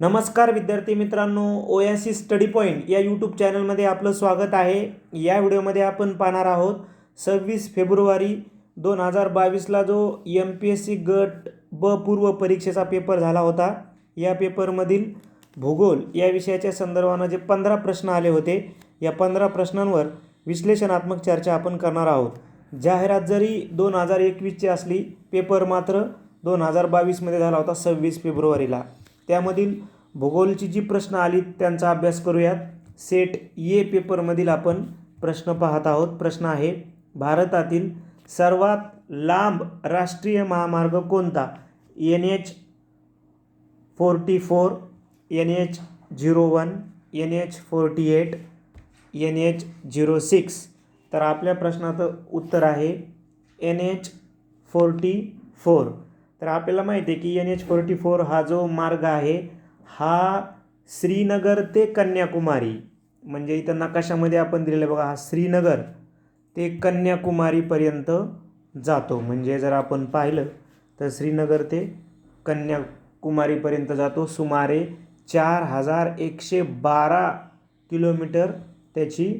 नमस्कार विद्यार्थी मित्रांनो ओयासी स्टडी पॉईंट या यूट्यूब चॅनलमध्ये आपलं स्वागत आहे. या व्हिडिओमध्ये आपण पाहणार आहोत सव्वीस फेब्रुवारी दोन हजार बावीसला जो एम पी एस सी गट ब पूर्व परीक्षेचा पेपर झाला होता या पेपरमधील भूगोल या विषयाच्या संदर्भानं जे पंधरा प्रश्न आले होते या पंधरा प्रश्नांवर विश्लेषणात्मक चर्चा आपण करणार आहोत. जाहिरात जरी दोन हजार एकवीसची असली पेपर मात्र दोन हजार बावीसमध्ये झाला होता सव्वीस फेब्रुवारीला. त्यामधील भूगोलची जी प्रश्न आली त्यांचा अभ्यास करूयात. सेट ए पेपरमधील आपण प्रश्न पाहत आहोत. प्रश्न आहे भारतातील सर्वात लांब राष्ट्रीय महामार्ग कोणता? N H forty four N H zero one N H forty eight N H zero six. तर आपल्या प्रश्नाचं उत्तर आहे एन एच फोर्टी फोर. तर आपल्याला माहिती आहे की एन एच फोर्टी फोर हा जो मार्ग आहे हा श्रीनगर ते कन्याकुमारी म्हणजे इथं नकाशामध्ये आपण दिलेलं बघा हा श्रीनगर ते कन्याकुमारीपर्यंत जातो. म्हणजे जर आपण पाहिलं तर श्रीनगर ते कन्याकुमारीपर्यंत जातो. सुमारे चार हजार एकशे बारा किलोमीटर त्याची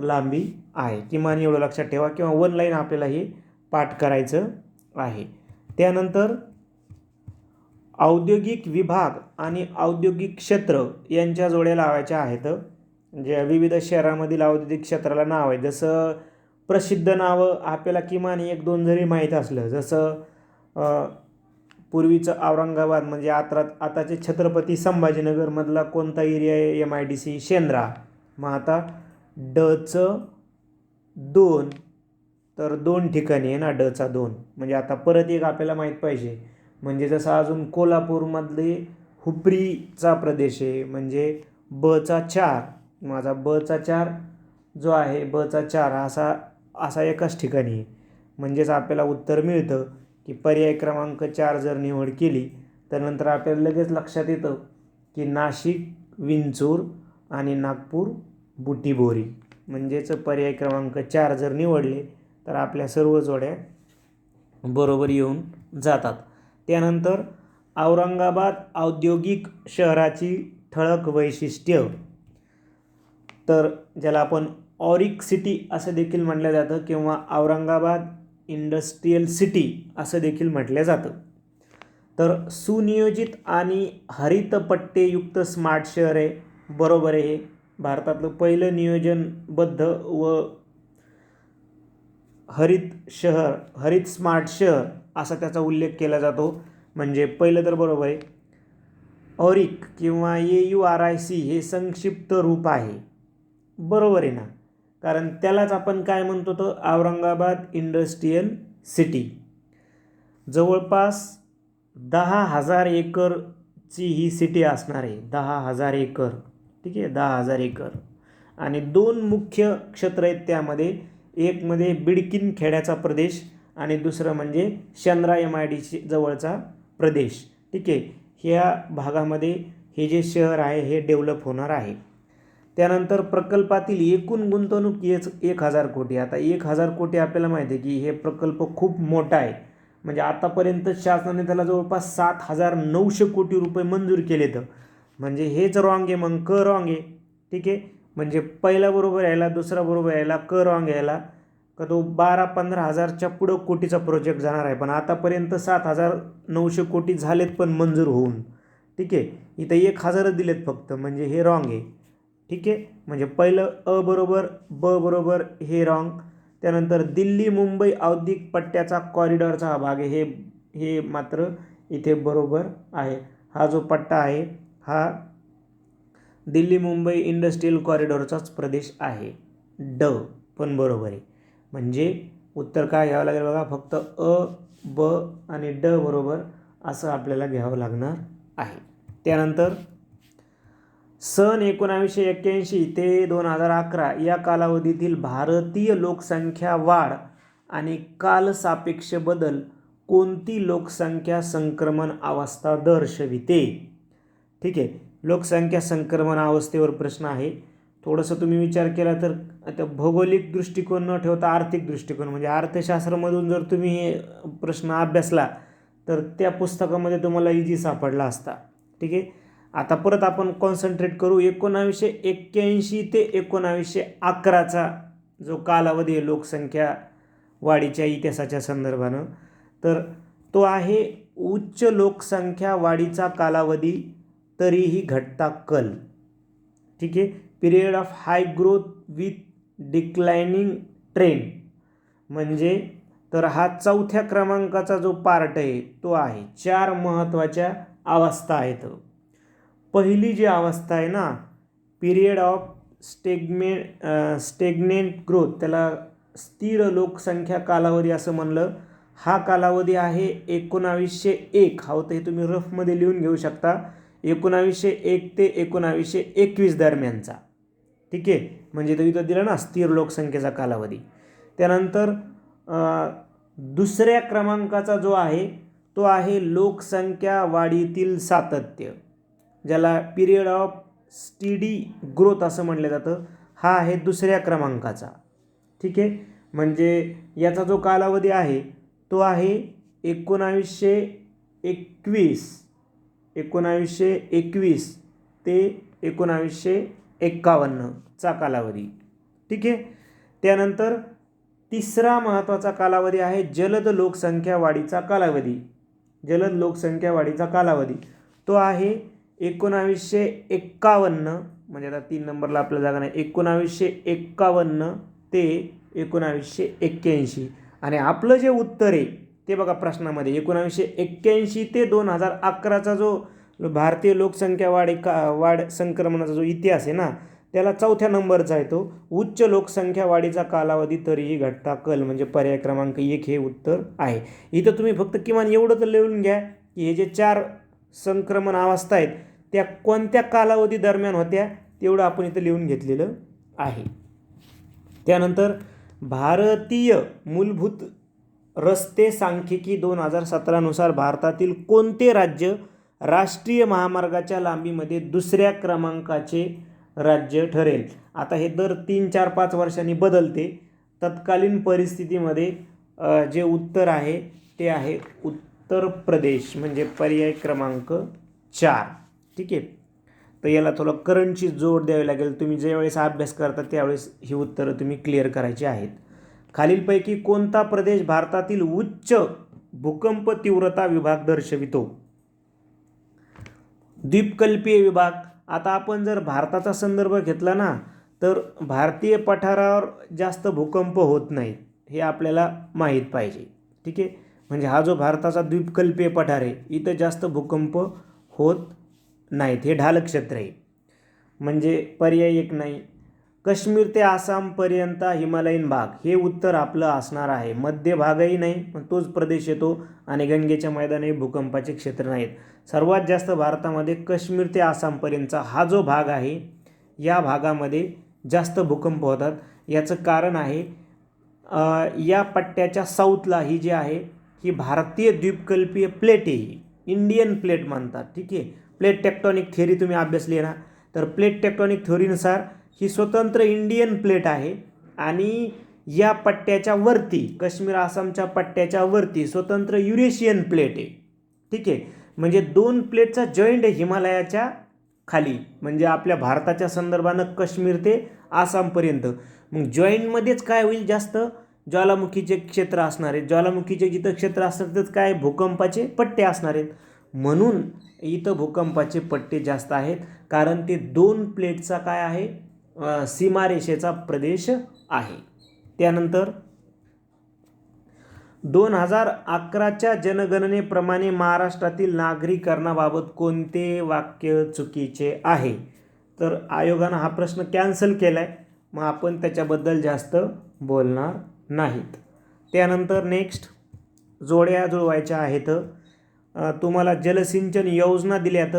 लांबी आहे. किमान एवढं लक्षात ठेवा किंवा वन लाईन आपल्याला हे पाठ करायचं आहे. त्यानंतर औद्योगिक विभाग आणि औद्योगिक क्षेत्र यांच्या जोड्या लावायच्या आहेत. जे विविध शहरामधील औद्योगिक क्षेत्राला नाव आहे. जसं प्रसिद्ध नावं आपल्याला किमान एक दोन जरी माहीत असलं जसं पूर्वीचं औरंगाबाद म्हणजे आता आताचे छत्रपती संभाजीनगरमधला कोणता एरिया आहे? M I D C Shendra. मग आता डचं दोन तर दोन ठिकाणी आहे ना डचा दोन. म्हणजे आता परत एक आपल्याला माहीत पाहिजे. म्हणजे जसं अजून कोल्हापूरमधले हुपरीचा प्रदेश आहे म्हणजे बचा चार. माझा बचा चार जो आहे बचा चार असा असा एकाच ठिकाणी आहे. म्हणजेच आपल्याला उत्तर मिळतं की पर्याय क्रमांक चार जर निवड केली तर नंतर आपल्याला लगेच लक्षात येतं की नाशिक विंचूर आणि नागपूर बुटीबोरी. म्हणजेच पर्याय क्रमांक चार जर निवडले तर आपल्या सर्व जोड्या बरोबर येऊन जातात. त्यानंतर औरंगाबाद औद्योगिक शहराची ठळक वैशिष्ट्य तर ज्याला आपण ऑरिक सिटी असं देखील म्हटलं जातं किंवा औरंगाबाद इंडस्ट्रीयल सिटी असं देखील म्हटलं जातं. तर सुनियोजित आणि हरितपट्टेयुक्त स्मार्ट शहर आहे बरोबर आहे हे. भारतातलं पहिलं नियोजनबद्ध व हरित शहर हरित स्मार्ट शहर असा त्याचा उल्लेख केला जातो. म्हणजे पहिलं तर बरोबर आहे. ऑरिक किंवा A U R I C हे संक्षिप्त रूप आहे. बरोबर आहे ना? कारण त्यालाच आपण काय म्हणतो तर औरंगाबाद इंडस्ट्रीयल सिटी. जवळपास दहा हजार एकरची ही सिटी असणार आहे. दहा हजार एकर. ठीक आहे? दहा हजार एकर. आणि दोन मुख्य क्षेत्र आहेत त्यामध्ये. एकमध्ये बिडकिन बिडकीन खेड्याचा प्रदेश आणि दुसरं म्हणजे चंद्रा एम आय डी जवळचा प्रदेश. ठीक आहे? ह्या भागामध्ये हे जे शहर आहे हे डेव्हलप होणार आहे. त्यानंतर प्रकल्पातील एकूण गुंतवणूक येच एक हजार कोटी. आता एक हजार कोटी आपल्याला माहिती आहे की हे प्रकल्प खूप मोठा आहे. म्हणजे आतापर्यंत शासनाने त्याला जवळपास सात हजार नऊशे कोटी रुपये मंजूर केले तर म्हणजे हेच रॉंग आहे मग क रॉंग आहे? ठीक आहे? म्हणजे पहिला बरोबर यायला दुसरा बरोबर यायला क रॉंग यायला का तो बारा पंधरा हजारच्या पुढं कोटीचा प्रोजेक्ट जाणार आहे. पण आतापर्यंत सात हजार नऊशे कोटी झालेत पण मंजूर होऊन. ठीक आहे? इथं एक हजारच दिलेत फक्त. म्हणजे हे रॉंग आहे. ठीक आहे? म्हणजे पहिलं अ बरोबर ब बरोबर हे रॉंग त्यानंतर दिल्ली मुंबई औद्योगिक पट्ट्याचा कॉरिडॉरचा हा भाग आहे. हे हे मात्र इथे बरोबर आहे. हा जो पट्टा आहे हा दिल्ली मुंबई इंडस्ट्रीयल कॉरिडॉरचाच प्रदेश आहे. ड. पण बरोबर आहे. म्हणजे उत्तर काय घ्यावं लागेल बघा फक्त अ ब आणि ड बरोबर असं आपल्याला घ्यावं लागणार आहे. त्यानंतर सन एकोणावीसशे एक्क्याऐंशी ते दोन हजार अकरा या कालावधीतील भारतीय लोकसंख्या वाढ आणि कालसापेक्ष बदल कोणती लोकसंख्या संक्रमण अवस्था दर्शविते? ठीक आहे. लोकसंख्या संक्रमण अवस्थेवर प्रश्न आहे. थोडंसं तुम्ही विचार केला तर आता भौगोलिक दृष्टिकोन न ठेवता आर्थिक दृष्टिकोन म्हणजे अर्थशास्त्रामधून जर तुम्ही हे प्रश्न अभ्यासला तर त्या पुस्तकामध्ये तुम्हाला इजी सापडला असता. ठीक आहे? आता परत आपण कॉन्सन्ट्रेट करू. एकोणावीसशे एक्क्याऐंशी ते एकोणावीसशे अकराचा जो कालावधी आहे लोकसंख्या वाढीच्या इतिहासाच्या संदर्भानं तर तो आहे उच्च लोकसंख्या वाढीचा कालावधी तरीही घटता कल. ठीक आहे? Period of high growth with declining trend म्हणजे तर हा चौथ्या क्रमांकाचा जो पार्ट आहे तो आहे. चार महत्त्वाच्या अवस्था आहेत. पहिली जी अवस्था आहे ना पिरियड ऑफ स्टेगमे स्टेग्नेंट ग्रोथ त्याला स्थिर लोकसंख्या कालावधी असं म्हणलं. हा कालावधी आहे एकोणावीसशे एक. हा होतं हे तुम्ही रफमध्ये लिहून घेऊ शकता. एकोणावीसशे एक ते एकोणावीसशे एकवीस दरम्यानचा. ठीक आहे? म्हणजे तो इथं दिलं ना स्थिर लोकसंख्येचा कालावधी. त्यानंतर दुसऱ्या क्रमांकाचा जो आहे तो आहे लोकसंख्या वाढीतील सातत्य ज्याला पिरियड ऑफ स्टीडी ग्रोथ असं म्हटलं जातं. हा आहे दुसऱ्या क्रमांकाचा. ठीक आहे? म्हणजे याचा जो कालावधी आहे तो आहे एकोणावीसशे एकवीस. एकोणावीसशे एकवीस ते एकोणावीसशे एक्कावन्नचा कालावधी. ठीक आहे? त्यानंतर तिसरा महत्त्वाचा कालावधी आहे जलद लोकसंख्या वाढीचा कालावधी. जलद लोकसंख्या वाढीचा कालावधी. तो आहे एकोणावीसशे एक्कावन्न म्हणजे आता तीन नंबरला आपल्या जागा नाही एकोणावीसशे एक्कावन्न ते एकोणावीसशे एक्क्याऐंशी. आणि आपलं जे उत्तर आहे ते बघा प्रश्नामध्ये. एकोणावीसशे एक्क्याऐंशी ते दोन हजार अकराचा जो भारतीय लोकसंख्या वाढी का वाढ संक्रमणाचा जो इतिहास आहे ना त्याला चौथ्या नंबरचा आहे तो. उच्च लोकसंख्या वाढीचा कालावधी तरीही घटता कल म्हणजे पर्याय क्रमांक एक हे उत्तर आहे. इथं तुम्ही फक्त किमान एवढं तर लिहून घ्या की हे जे चार संक्रमण अवस्था आहेत त्या कोणत्या कालावधी दरम्यान होत्या तेवढं आपण इथं लिहून घेतलेलं आहे. त्यानंतर भारतीय मूलभूत रस्ते सांख्यिकी दोन हजार सतरानुसार भारतातील कोणते राज्य राष्ट्रीय महामार्गाच्या लांबीमध्ये दुसऱ्या क्रमांकाचे राज्य ठरेल? आता हे दर तीन चार पाच वर्षांनी बदलते. तत्कालीन परिस्थितीमध्ये जे उत्तर आहे ते आहे उत्तर प्रदेश म्हणजे पर्याय क्रमांक चार. ठीक आहे? तर याला थोडं करंटची जोड द्यावी लागेल. तुम्ही ज्यावेळेस हा अभ्यास करता त्यावेळेस ही उत्तरं तुम्ही क्लिअर करायची आहेत. खालीलपैकी कोणता प्रदेश भारतातील उच्च भूकंप तीव्रता विभाग दर्शवितो? द्वीपकल्पीय विभाग. आता आपण जर भारताचा संदर्भ घेतला ना तर भारतीय पठारावर जास्त भूकंप होत नाही हे आपल्याला माहीत पाहिजे. ठीक आहे? म्हणजे हा जो भारताचा द्वीपकल्पीय पठार आहे इथं जास्त भूकंप होत नाहीत. हे ढालक्षेत्र आहे. म्हणजे पर्याय एक नाही. काश्मीर ते आसामपर्यंत हिमालयीन भाग हे उत्तर आपलं असणार आहे. मध्य भागही नाही पण तोच प्रदेश येतो आणि गंगेच्या मैदानी भूकंपाचे क्षेत्र नाहीत. सर्वात जास्त भारतामध्ये काश्मीर ते आसामपर्यंतचा हा जो भाग आहे या भागामध्ये जास्त भूकंप होतात. याचं कारण आहे या पट्ट्याच्या साऊथला ही जी आहे ही भारतीय द्वीपकल्पीय प्लेट आहे. ही इंडियन प्लेट मानतात ठीक आहे? प्लेट टेक्टॉनिक थेअरी तुम्ही अभ्यासली आहे ना तर प्लेट टेक्टॉनिक थेअरीनुसार ही स्वतंत्र इंडियन प्लेट आहे. आणि या पट्ट्याच्या वरती काश्मीर आसामच्या पट्ट्याच्या वरती स्वतंत्र युरेशियन प्लेट आहे. ठीक आहे? म्हणजे दोन प्लेटचा जॉईंट आहे हिमालयाच्या खाली. म्हणजे आपल्या भारताच्या संदर्भानं काश्मीर ते आसामपर्यंत मग जॉईंटमध्येच काय होईल जास्त? ज्वालामुखीचे क्षेत्र असणार आहेत. ज्वालामुखीचे जिथं क्षेत्र असणार तिथं काय भूकंपाचे पट्टे असणार आहेत. म्हणून इथं भूकंपाचे पट्टे जास्त आहेत. कारण ते दोन प्लेटचा काय आहे? सीमारेषेचा प्रदेश आहे. त्यानंतर दोन हजार अकराच्या जनगणनेप्रमाणे महाराष्ट्रातील नागरीकरणाबाबत कोणते वाक्य चुकीचे आहे? तर आयोगानं हा प्रश्न कॅन्सल केला आहे मग आपण त्याच्याबद्दल जास्त बोलणार नाहीत. त्यानंतर नेक्स्ट जोड्या जुळवायच्या आहेत. तुम्हाला जलसिंचन योजना दिल्यात.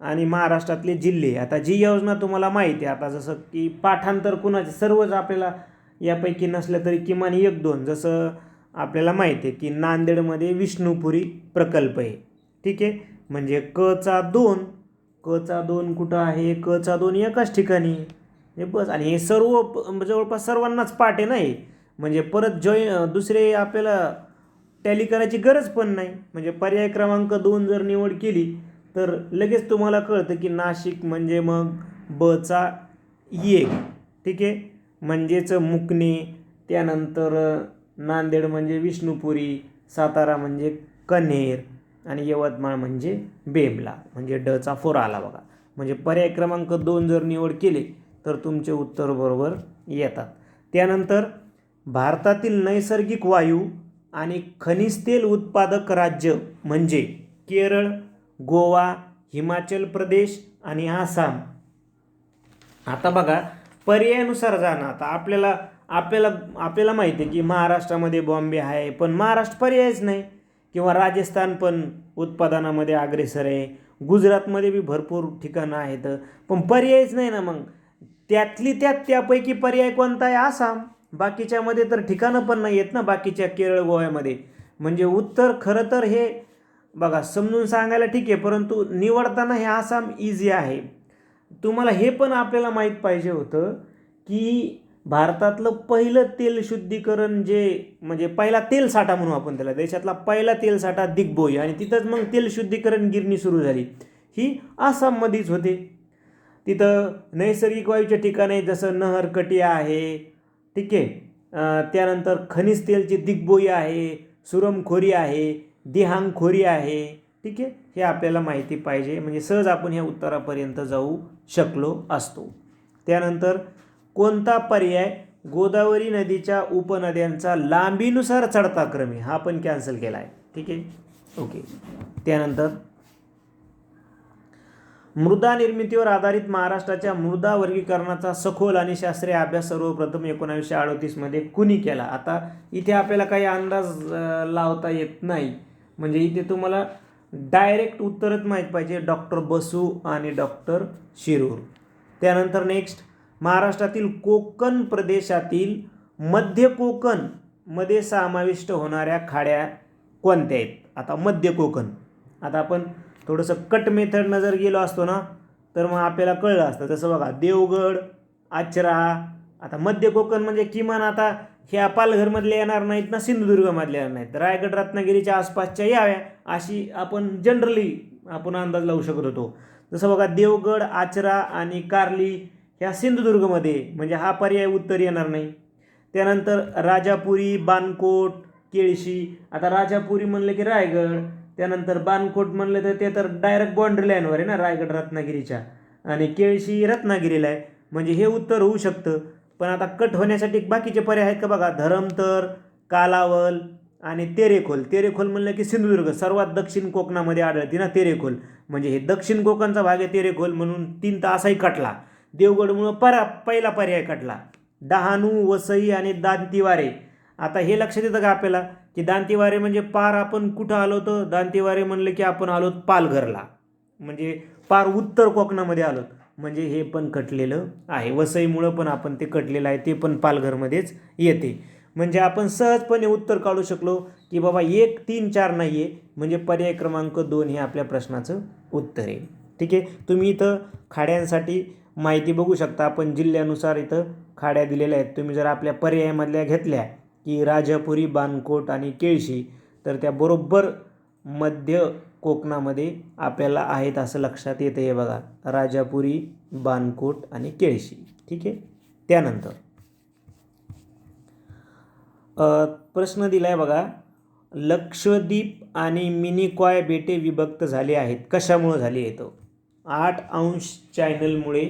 आणि महाराष्ट्रातले जिल्हे. आता जी योजना तुम्हाला माहिती आहे आता जसं की पाठांतर कुणाचे सर्वच आपल्याला यापैकी नसलं तरी किमान एक दोन. जसं आपल्याला माहिती आहे की नांदेडमध्ये विष्णुपुरी प्रकल्प आहे. ठीक आहे? म्हणजे कचा दोन क चा दोन कुठं आहे? क चा दोन एकाच ठिकाणी. हे बस. आणि हे सर्व प- म्हणजे जवळपास सर्वांनाच पाठ आहे नाही म्हणजे परत जॉई दुसरे आपल्याला टॅली करायची गरज पण नाही. म्हणजे पर्याय क्रमांक दोन जर निवड केली तर लगेच तुम्हाला कळतं की नाशिक म्हणजे मग बचा एक ठीक आहे? म्हणजेच मुकणे त्यानंतर नांदेड म्हणजे विष्णुपुरी सातारा म्हणजे कन्हेर आणि यवतमाळ म्हणजे बेमला म्हणजे डचा फोर आला बघा. म्हणजे पर्याय क्रमांक दोन जर निवड केली तर तुमचे उत्तर बरोबर येतात. त्यानंतर भारतातील नैसर्गिक वायू आणि खनिज तेल उत्पादक राज्य म्हणजे केरळ गोवा हिमाचल प्रदेश आणि आसाम. आता बघा पर्यायानुसार जाणं आता आपल्याला आपल्याला आपल्याला माहिती आहे की महाराष्ट्रामध्ये बॉम्बे आहे पण महाराष्ट्र पर्यायच नाही. किंवा राजस्थान पण उत्पादनामध्ये अग्रेसर आहे. गुजरातमध्ये बी भरपूर ठिकाणं आहेत. पण पर्यायच नाही ना मग. त्यातली त्यात त्यापैकी पर्याय कोणता आहे? आसाम. बाकीच्यामध्ये तर ठिकाणं पण नाही आहेत ना. बाकीच्या केरळ गोव्यामध्ये. म्हणजे उत्तर खरं तर हे बघा समजून सांगायला ठीक आहे परंतु निवडताना हे आसाम इझी आहे. तुम्हाला हे पण आपल्याला माहीत पाहिजे होतं की भारतातलं पहिलं तेल शुद्धीकरण जे म्हणजे पहिला तेल साठा म्हणू आपण त्याला देशातला पहिला तेल साठा दिग्बोई आणि तिथंच मग तेल शुद्धीकरण गिरणी सुरू झाली. ही आसाममध्येच होते. तिथं नैसर्गिक वायूच्या ठिकाणी जसं नहरकटी आहे ठीक आहे. त्यानंतर खनिज तेलची दिग्बोई आहे सुरमखोरी आहे दिहांखोरी आहे. ठीक आहे? हे आपल्याला माहिती पाहिजे. म्हणजे सहज आपण ह्या उत्तरापर्यंत जाऊ शकलो असतो. त्यानंतर कोणता पर्याय? गोदावरी नदीच्या उपनद्यांचा लांबीनुसार चढता क्रम आहे. हा पण कॅन्सल केला आहे ठीक आहे? ओके त्यानंतर मृदा निर्मितीवर आधारित महाराष्ट्राच्या मृदा वर्गीकरणाचा सखोल आणि शास्त्रीय अभ्यास सर्वप्रथम एकोणावीसशे अडतीसमध्ये कुणी केला? आता इथे आपल्याला काही अंदाज लावता येत नाही. म्हणजे इथे तुम्हाला डायरेक्ट उत्तरच माहीत पाहिजे डॉक्टर बसू आणि डॉक्टर शिरूर. त्यानंतर नेक्स्ट महाराष्ट्रातील कोकण प्रदेशातील मध्य कोकणमध्ये समाविष्ट होणाऱ्या खाड्या कोणत्या आहेत? आता मध्य कोकण. आता आपण थोडंसं कट मेथडनं जर गेलो असतो ना तर मग आपल्याला कळलं असतं. जसं बघा देवगड आचरा आता मध्य कोकण म्हणजे किमान आता ह्या पालघरमधल्या येणार नाहीत ना सिंधुदुर्गमधल्या येणार नाहीत. रायगड रत्नागिरीच्या आसपासच्या याव्या अशी आपण जनरली आपण अंदाज लावू शकत होतो. जसं बघा देवगड आचरा आणि कार्ली ह्या सिंधुदुर्गमध्ये म्हणजे हा पर्याय उत्तर येणार नाही. त्यानंतर राजापुरी बानकोट केळशी. आता राजापुरी म्हणलं की रायगड त्यानंतर बानकोट म्हणलं तर ते तर डायरेक्ट बाँड्री लाईनवर आहे ना रायगड रत्नागिरीच्या. आणि केळशी रत्नागिरीला आहे. म्हणजे हे उत्तर होऊ शकतं. पण आता कट होण्यासाठी बाकीचे पर्याय आहेत का बघा? धरमतर कालावल आणि तेरेखोल. तेरेखोल म्हणलं की सिंधुदुर्ग सर्वात दक्षिण कोकणामध्ये आढळते ना तेरेखोल. म्हणजे हे दक्षिण कोकणचा भाग आहे तेरेखोल म्हणून तीन तासाही कटला. देवगडमुळं परा पहिला पर्याय कटला. डहाणू वसई आणि दांतीवारे. आता हे लक्षात येतं का आपल्याला? की दांतीवारे म्हणजे पार आपण कुठं आलो होतो? दांतीवारे म्हणलं की आपण आलो पालघरला. म्हणजे पार उत्तर कोकणामध्ये आलो म्हणजे हे पण कटलेलं आहे. वसईमुळं पण आपण ते कटलेलं आहे. ते पण पालघरमध्येच येते. म्हणजे आपण सहजपणे उत्तर काढू शकलो की बाबा एक तीन चार नाही आहे म्हणजे पर्याय क्रमांक दोन हे आपल्या प्रश्नाचं उत्तर आहे. ठीक आहे? तुम्ही इथं खाड्यांसाठी माहिती बघू शकता. आपण जिल्ह्यानुसार इथं खाड्या दिलेल्या आहेत. तुम्ही जर आपल्या पर्यायामधल्या घेतल्या की राजापुरी बानकोट आणि केळशी तर त्या बरोबर मध्य कोकणामध्ये आपल्याला आहेत असं लक्षात येतं हे बघा. राजापुरी बानकोट आणि केळशी. ठीक आहे? त्यानंतर. प्रश्न दिला आहे बघा. लक्षद्वीप आणि मिनिकॉय बेटे विभक्त झाले आहेत. कशामुळं झाले येतो आठ अंश चॅनलमुळे.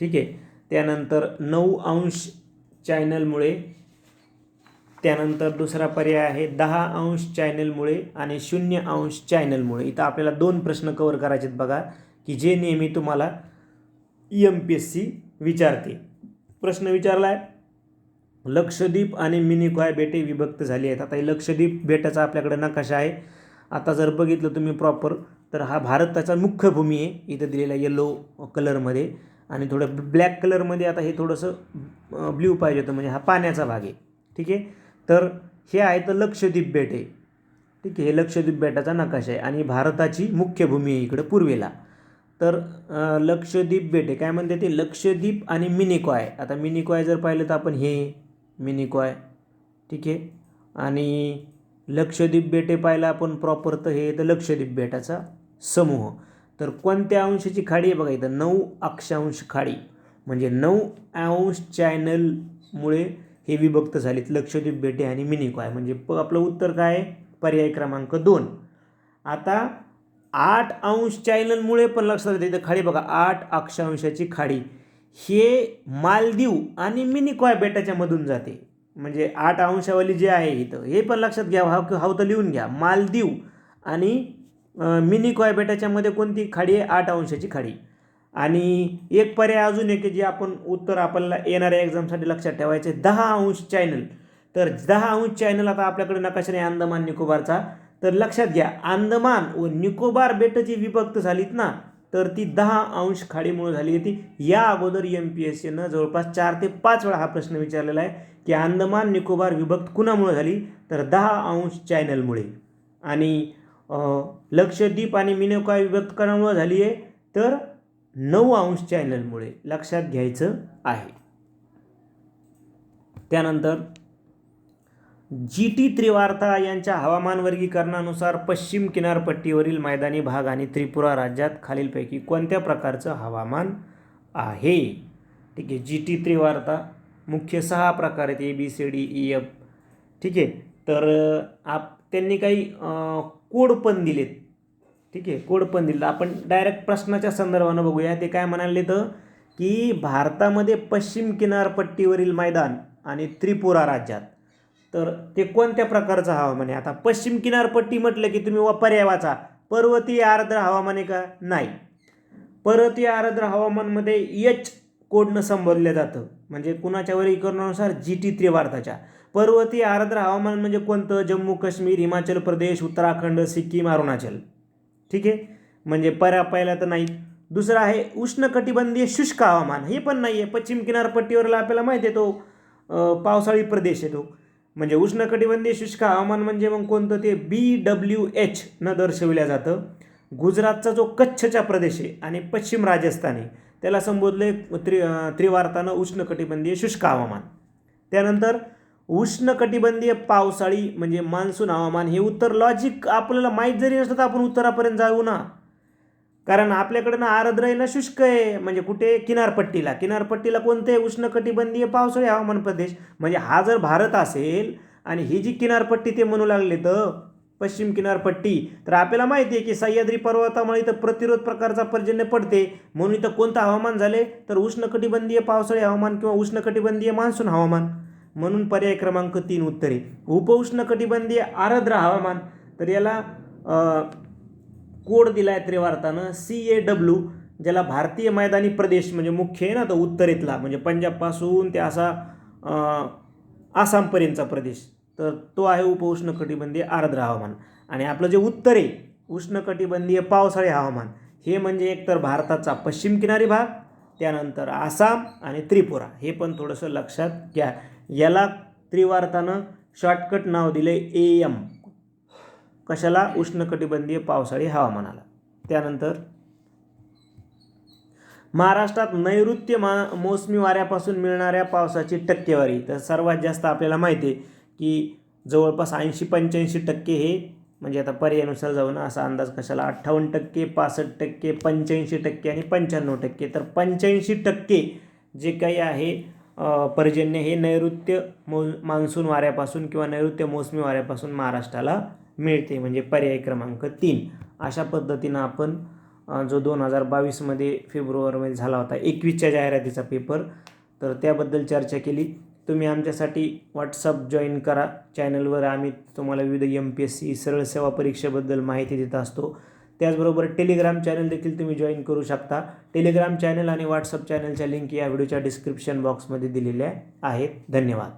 ठीक आहे? त्यानंतर नऊ अंश चॅनलमुळे. त्यानंतर दुसरा पर्याय आहे दहा अंश चॅनलमुळे आणि शून्य अंश चॅनलमुळे इथं आपल्याला दोन प्रश्न कवर करायचे आहेत बघा की जे नेहमी तुम्हाला एम पी एस सी विचारते. प्रश्न विचारला आहे लक्षद्वीप आणि मिनिकॉय बेटे विभक्त झाली आहेत. आता हे लक्षद्वीप बेटाचा आपल्याकडे नकाशा आहे. आता जर बघितलं तुम्ही प्रॉपर तर हा भारताचा मुख्य भूमी आहे. इथं दिलेला येलो कलरमध्ये आणि थोडं ब्लॅक कलरमध्ये आता हे थोडंसं ब्ल्यू पाहिजे होतं. म्हणजे हा पाण्याचा भाग आहे. ठीक आहे? तर हे आहे तर लक्षद्वीप बेट आहे. ठीक आहे हे लक्षद्वीप बेटाचा नकाशा आहे आणि भारताची मुख्य भूमी आहे इकडं पूर्वेला. तर लक्षद्वीप लक्षद्वीप बेटे काय म्हणते ते? लक्षद्वीप आणि मिनिकॉय. आता मिनिकॉय जर पाहिलं तर आपण हे मिनिकॉय. ठीक आहे. आणि लक्षद्वीप बेटे पाहिलं आपण प्रॉपर तर हे तर लक्षद्वीप बेटाचा समूह. तर कोणत्या अंशाची खाडी आहे बघा इथं? नऊ अक्षांश खाडी. म्हणजे नऊ अंश चॅनलमुळे हे विभक्त झालेत लक्षद्वीप बेटे आणि मिनिकॉय. म्हणजे प आपलं उत्तर काय आहे? पर्याय क्रमांक दोन. आता आठ अंश चॅनलमुळे पण लक्षात येतं. इथं खाडी बघा आठ अक्षांशाची खाडी. हे मालदीव आणि मिनिकॉय बेटाच्या मधून जाते. म्हणजे आठ अंशावली जे आहे इथं हे पण लक्षात घ्या हा हाव तर लिहून घ्या. मालदीव आणि मिनिकॉय बेटाच्यामध्ये कोणती खाडी आहे? आठ अंशाची खाडी. आणि एक पर्याय अजून आहे की जे आपण उत्तर आपल्याला येणाऱ्या एक्झामसाठी लक्षात ठेवायचे दहा अंश चॅनल तर दहा अंश चॅनल आता आपल्याकडे नकाशाने अंदमान निकोबारचा. तर लक्षात घ्या अंदमान व निकोबार बेटची जी विभक्त झालीत ना तर ती दहा अंश खाडीमुळे झाली होती. या अगोदर एम पी एस सीनं जवळपास चार ते पाच वेळा हा प्रश्न विचारलेला आहे की अंदमान निकोबार विभक्त कुणामुळे झाली? तर दहा अंश चॅनलमुळे आणि लक्षद्वीप आणि मिनोका विभक्त कोणामुळे झाली आहे? तर नऊ अंश चॅनलमुळे लक्षात घ्यायचं आहे. त्यानंतर जी टी त्रिवार्ता यांच्या हवामान वर्गीकरणानुसार पश्चिम किनारपट्टीवरील मैदानी भाग आणि त्रिपुरा राज्यात खालीलपैकी कोणत्या प्रकारचं हवामान आहे? ठीक आहे जी टी त्रिवार्ता मुख्य सहा प्रकार आहेत A B C D E F. ठीक आहे तर आप त्यांनी काही कोड पण दिलेत. ठीक आहे कोड पण दिलं. आपण डायरेक्ट प्रश्नाच्या संदर्भानं बघूया. ते काय म्हणाले तर की भारतामध्ये पश्चिम किनारपट्टीवरील मैदान आणि त्रिपुरा राज्यात. तर ते कोणत्या प्रकारचं हवामान आहे? आता पश्चिम किनारपट्टी म्हटलं की तुम्ही व पर्याय वाचा पर्वतीय आर्द्र हवामान आहे का? नाही. पर्वतीय आर्द्र हवामानमध्ये एच कोडनं संबोधलं जातं. म्हणजे कुणाच्या वर्गीकरणानुसार? जी टी त्रिवार्थाच्या पर्वतीय आर्द्र हवामान म्हणजे कोणतं? जम्मू काश्मीर हिमाचल प्रदेश उत्तराखंड सिक्कीम अरुणाचल. ठीक आहे? म्हणजे पर्या पहिला तर नाही. दुसरं आहे उष्णकटिबंधीय शुष्क हवामान. हे पण नाही आहे पश्चिम किनारपट्टीवरील आपल्याला माहिती आहे तो पावसाळी प्रदेश आहे तो. म्हणजे उष्णकटिबंधीय शुष्क हवामान म्हणजे मग कोणतं? ते बी डब्ल्यू एच न दर्शविल्या जातं. गुजरातचा जो कच्छचा प्रदेश आहे आणि पश्चिम राजस्थान आहे त्याला संबोधले त्रि त्रिवार्तानं उष्णकटिबंधीय शुष्क हवामान. त्यानंतर उष्णकटिबंधीय पावसाळी म्हणजे मान्सून हवामान हे उत्तर लॉजिक आपल्याला माहीत जरी नसलं तर आपण उत्तरापर्यंत जाऊ ना. कारण आपल्याकडं ना आर्द्र आहे ना शुष्क आहे. म्हणजे कुठे? किनारपट्टीला. किनारपट्टीला कोणते? आहे? उष्णकटिबंधीय पावसाळी हवामान प्रदेश. म्हणजे हा जर भारत असेल आणि ही जी किनारपट्टी ते म्हणू लागले तर पश्चिम किनारपट्टी तर आपल्याला माहिती आहे की सह्याद्री पर्वतामुळे इथं प्रतिरोध प्रकारचा पर्जन्य पडते. म्हणून इथं कोणतं हवामान झाले? तर उष्णकटिबंधीय पावसाळी हवामान किंवा उष्णकटिबंधीय मान्सून हवामान. म्हणून पर्याय क्रमांक तीन उत्तरे. उपउष्णकटिबंधीय आर्द्र हवामान. तर याला कोड दिला आहे त्रिवार्तानं सी ए डब्ल्यू ज्याला भारतीय मैदानी प्रदेश म्हणजे मुख्य आहे ना तो उत्तरेतला म्हणजे पंजाबपासून ते असा आसामपर्यंतचा प्रदेश. तर तो आहे उपउष्णकटिबंधीय आर्द्र हवामान. आणि आपलं जे उत्तर आहे उष्णकटिबंधीय पावसाळी हवामान हे म्हणजे एकतर भारताचा पश्चिम किनारी भाग त्यानंतर आसाम आणि त्रिपुरा. हे पण थोडंसं लक्षात घ्या. याला त्रिवार्तानं शॉर्टकट नाव दिलं ए एम कशाला? उष्णकटिबंधीय पावसाळी हवामानाला. त्यानंतर महाराष्ट्रात नैऋत्य मा मोसमी वाऱ्यापासून मिळणाऱ्या पावसाची टक्केवारी. तर सर्वात जास्त आपल्याला माहिती आहे की जवळपास ऐंशी पंच्याऐंशी टक्के हे म्हणजे आता पर्यायानुसार जाऊन असा अंदाज कशाला? अठ्ठावन्न टक्के पासष्ट टक्के पंच्याऐंशी टक्के आणि पंच्याण्णव टक्के. तर पंच्याऐंशी टक्के जे काही आहे पर्जन्य हे नैऋत्य मो मान्सून वाऱ्यापासून किंवा नैऋत्य मोसमी वाऱ्यापासून महाराष्ट्राला मिळते म्हणजे पर्याय क्रमांक तीन. अशा पद्धतीनं आपण जो दोन हजार बावीसमध्ये फेब्रुवारीमध्ये झाला होता एकवीसच्या जाहिरातीचा पेपर तर त्याबद्दल चर्चा केली. तुम्ही आमच्यासाठी व्हॉट्सअप जॉईन करा. चॅनलवर आम्ही तुम्हाला विविध एम पी एस सी सरळ सेवा परीक्षेबद्दल माहिती देत असतो. त्याचबरोबर टेलिग्राम चॅनल देखील तुम्ही जॉईन करू शकता. टेलिग्राम चॅनल आणि व्हॉट्सअप चॅनलच्या लिंक या व्हिडिओच्या डिस्क्रिप्शन बॉक्समध्ये दिलेल्या आहेत. धन्यवाद.